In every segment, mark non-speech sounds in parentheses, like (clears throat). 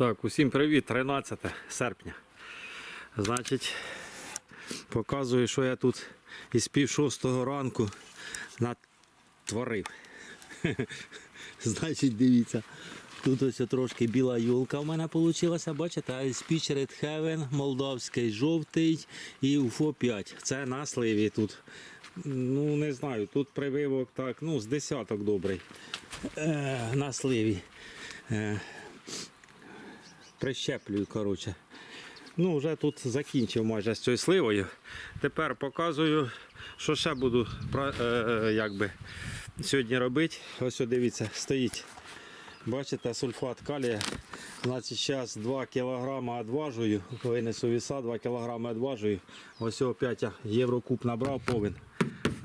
Так, усім привіт, 13 серпня. Значить, показую, що я тут із пів шостого ранку натворив. (laughs) Значить, дивіться, тут ось трошки біла юлка в мене вийшла, бачите, Speech Red Heaven, молдавський жовтий і UFO 5. Це на сливі тут. Ну, не знаю, тут прививок так, ну, з десяток добрий. Е, на сливі. Е, прищеплюю, коротше. Ну, вже тут закінчив майже з цією сливою. Тепер показую, що ще буду е, е, якби, сьогодні робити. Ось дивіться, стоїть. Бачите, сульфат калія. Значить, зараз 2 кг одважую, винесу віса, 2 кг одважую. Ось опять я єврокуб набрав повен.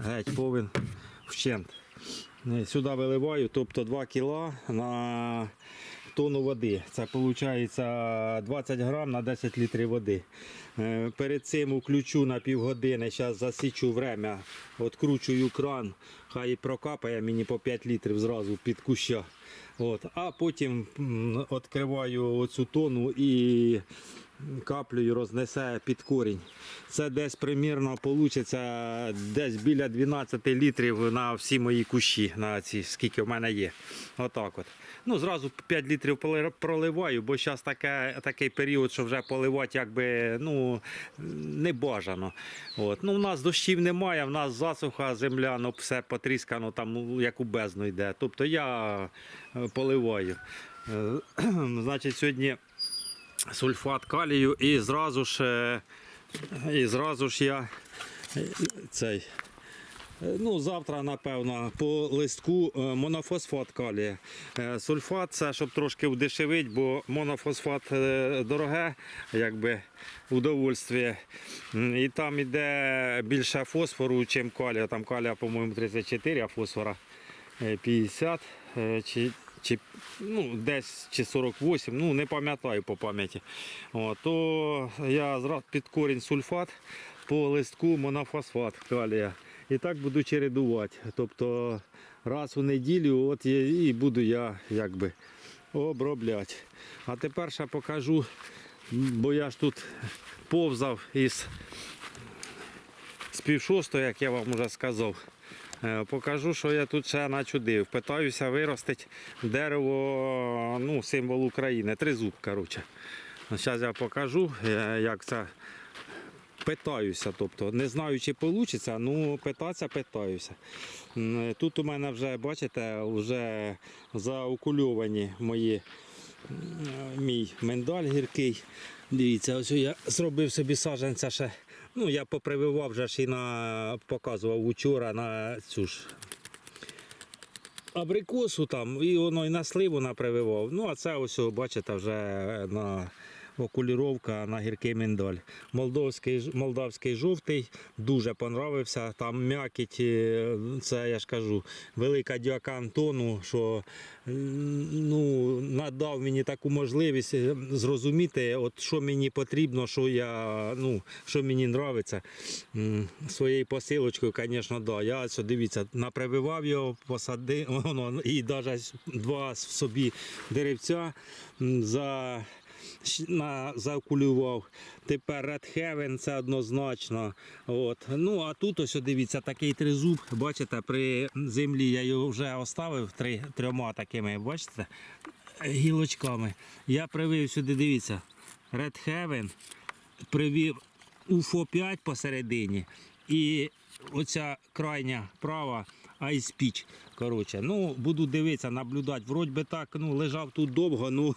Геть повен вщент. Сюди виливаю, тобто 2 кг на тонну води. Це виходить 20 грам на 10 літрів води. Е, Перед цим включу на півгодини, зараз засічу время, відкручую кран, хай прокапає мені по 5 літрів зразу під куща. От. А потім відкриваю оцю тону і каплею рознесе під корінь. Це десь примірно вийде десь біля 12 літрів на всі мої кущі, на ці, скільки в мене є. Отак от. Ну, зразу 5 літрів проливаю, бо зараз таке, такий період, що вже поливати якби, ну, не бажано. От. Ну, у нас дощів немає, в нас засуха, земля, ну, все потріскано, там, ну, як у бездну йде. Тобто я е, поливаю. Е, (clears throat) Значить, сьогодні сульфат калію і зразу ж, і зразу ж я цей. Ну, завтра, напевно, по листку е, монофосфат калія. Е, Сульфат це щоб трошки вдешевить, бо монофосфат е, дороге, якби удовольствие. І там іде більше фосфору, ніж калія. Там калія, по-моєму, 34, а фосфора е, 50 е, чи, чи ну, десь чи 48, ну не пам'ятаю по пам'яті. То я зразу під корінь сульфат, по листку монофосфат калія. І так буду чередувати. Тобто раз у неділю от і буду я якби обробляти. А тепер ще покажу, бо я ж тут повзав із пів шостого, як я вам вже сказав. Е, Покажу, що я тут ще начудив. Питаюся виростити дерево, ну, символ України, тризуб, коротше. Зараз я покажу, е, як це питаюся. Тобто, не знаю, чи вийде, ну питатися питаюся. Тут у мене вже, бачите, вже заокульовані мої мій миндаль гіркий. Дивіться, ось я зробив собі саджанця ще. Ну, я попрививав вже ж і на показував учора на цю ж абрикосу там, і воно і на сливу напрививав. Ну, а це ось, бачите, вже на окуліровка на гіркий миндаль. Молдовський, молдавський жовтий дуже понравився. Там м'якіть, е, це я ж кажу, велика дяка Антону, що ну, надав мені таку можливість е, зрозуміти, от, що мені потрібно, що, я, ну, що мені подобається. Своєю посилочкою, звісно, да. Я ось, дивіться, напрививав його, посадив, (laughs) воно, і навіть два в собі деревця за заокулював. Тепер Red Heaven це однозначно. От. Ну а тут ось дивіться, такий тризуб. Бачите, при землі я його вже оставив три, трьома такими, бачите, гілочками. Я привив сюди, дивіться, Red Heaven, привів UFO 5 посередині. І оця крайня права Ice Peach. Коротше, ну, буду дивитися, наблюдати. Вроді би так, ну, лежав тут довго, ну,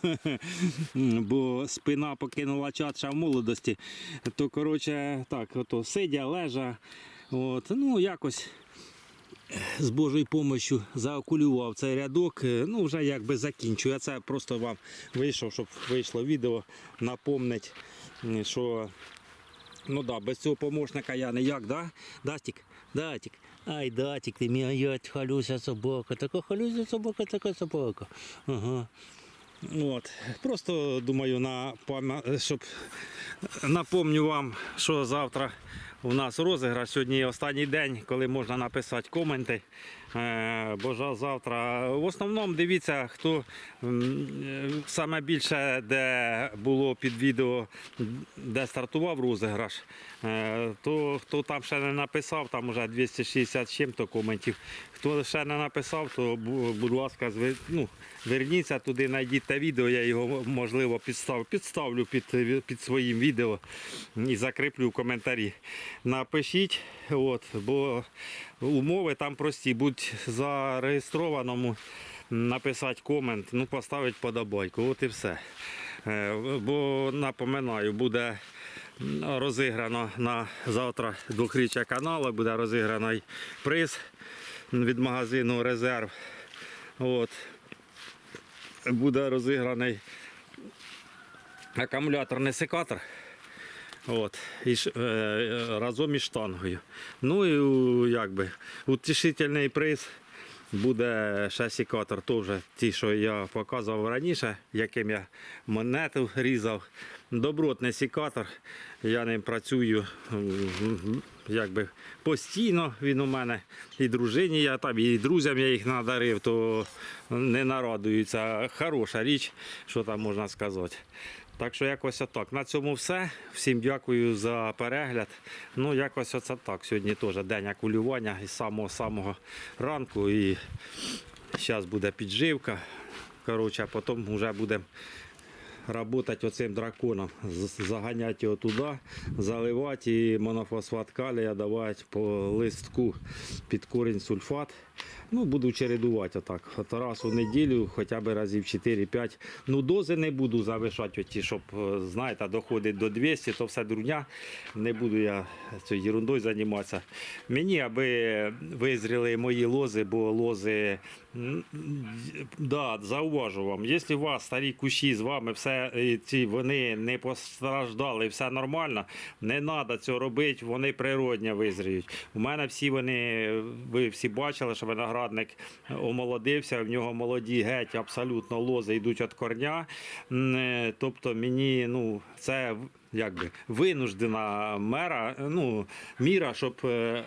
(laughs) бо спина покинула чат ще в молодості. То, коротше, так, ото, сидя, лежа. От, ну, якось з Божою допомогою заокулював цей рядок. Ну, вже якби закінчую. Я це просто вам вийшов, щоб вийшло відео, напомнить, що ну да, без цього помощника я ніяк, да? Дастік? Датік. Ай, датік, ти моя халюся собака, така халюся собака, така собака. Ага. От. Просто думаю, на щоб напомню вам, що завтра у нас розіграш. Сьогодні останній день, коли можна написати коменти. Е, Бо ж завтра. В основному дивіться, хто е, саме більше, де було під відео, де стартував розіграш, е, то хто там ще не написав, там вже 260 чим-то коментів. Хто ще не написав, то будь ласка, ну, верніться туди, знайдіть те відео, я його можливо підстав, підставлю під, під своїм відео і закріплю в коментарі. Напишіть, от, бо умови там прості. Будь зареєстрованому, написати комент, ну поставити подобайку. От і все. Е, Бо напоминаю, буде розіграно на завтра двохріччя каналу, буде розіграний приз від магазину Резерв. От. Буде розіграний акумуляторний секатор. От, і, е, е, разом із штангою. Ну і якби утішительний приз буде ще сікатор, теж ті, що я показував раніше, яким я монету різав. Добротний сікатор. Я ним працюю якби постійно. Він у мене і дружині, я там, і друзям я їх надарив, то не нарадуються. Хороша річ, що там можна сказати. Так що якось отак. На цьому все. Всім дякую за перегляд. Ну, якось оце так. Сьогодні теж день акулювання із самого самого ранку. І зараз буде підживка. Коротше, а потім вже будемо працювати оцим драконом. Заганяти його туди, заливати і монофосфат калія давати по листку під корінь сульфат. Ну, буду чередувати отак. От раз у неділю, хоча б разів 4-5. Ну, дози не буду завишати, оті, щоб, е, знаєте, доходить до 200, то все дурня. Не буду я цією ерундою займатися. Мені, аби визріли мої лози, бо лози, да, зауважу вам, якщо у вас старі кущі з вами, все ці, вони не постраждали, все нормально, не треба цього робити, вони природньо визріють. У мене всі вони, ви всі бачили, що виноградник омолодився, в нього молоді геть, абсолютно лози йдуть від корня. Е, Тобто мені ну, це якби винуждена мера, ну, міра, щоб. е, е,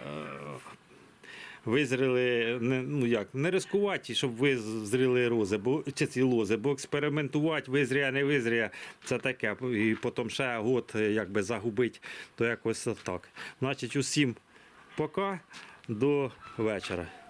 Визріли, ну як, не ризикувати, щоб визріли рози, бо, чи ці лози, бо експериментувати, визріє, не визріє, це таке. І потім ще год е, якби загубить, то якось так. Значить, усім пока, до вечора.